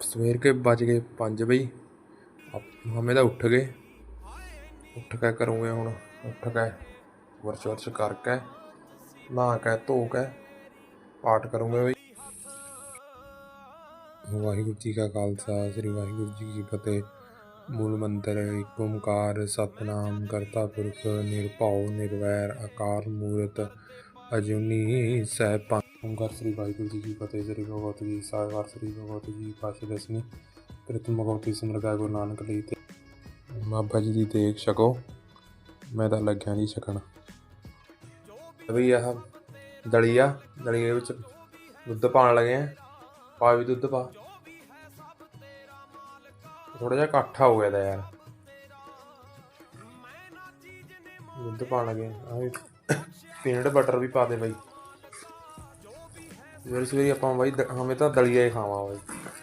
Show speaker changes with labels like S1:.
S1: ਸਵੇਰ ਕੇ ਵੱਜ ਗਏ 5 ਬਈ ਅਬ ਹਮੇ ਤਾਂ ਉੱਠ ਗਏ। ਉੱਠ ਕੇ ਕਰੂੰਗੇ ਹੁਣ। ਉੱਠ ਕੇ ਵਰਸ਼ ਵਰਸ਼ ਕਰਕੇ ਨਹਾ ਕੇ, ਧੋ ਕੇ ਪਾਠ ਕਰੂੰਗੇ ਬਈ। ਵਾਹਿਗੁਰੂ ਜੀ ਕਾ ਖਾਲਸਾ, ਸ੍ਰੀ ਵਾਹਿਗੁਰੂ ਜੀ ਕੀ ਫਤਿਹ। ਮੂਲ ਮੰਤਰ ਏਕ ਓੰਕਾਰ, ਸਤਨਾਮ ਕਰਤਾ ਪੁਰਖ, ਨਿਰਭਉ, ਨਿਰਵੈਰ, ਅਕਾਲ ਮੂਰਤ। ਅਜੂਨੀ ਸੈਭੰ ਓੰਕਾਰ ਸ੍ਰੀ ਵਾਹਿਗੁਰੂ ਜੀ ਕੀ ਫਤਿਹ, ਸ੍ਰੀ ਭਗਵਤ ਜੀ ਸਾਹਿਬਾਰ ਸ੍ਰੀ ਭਗਵਤ ਜੀ ਪਾਸ਼ਾ ਦਸਵੀਂ ਪ੍ਰਥਮ ਭਗਵਤੀ ਸਿਮਰਤਾ ਗੁਰੂ ਨਾਨਕ ਲਈ ਤੇ ਬਾਬਾ ਜੀ ਦੀ ਦੇਖ ਛਕੋ ਮੈਂ ਤਾਂ ਲੱਗਿਆ ਨਹੀਂ ਛਕਣ। ਬਈ ਆਹ ਦਲੀਆ, ਦਲੀਏ ਵਿੱਚ ਦੁੱਧ ਪਾਣ ਲੱਗੇ ਆ। ਪਾ ਵੀ ਦੁੱਧ ਪਾ। ਥੋੜਾ ਜਿਹਾ ਇਕੱਠਾ ਹੋ ਗਿਆ ਦਾ ਯਾਰ। ਦੁੱਧ ਪਾਣ ਲੱਗੇ ਆ ਪੀਨਟ ਬਟਰ ਵੀ ਪਾ ਦੇ ਬਾਈ। ਸਵੇਰੇ ਸਵੇਰੇ ਆਪਾਂ ਬਾਈ ਦ- ਹਮੇ ਤਾਂ ਦਲੀਆ ਹੀ ਖਾਵਾਂ ਬਾਈ।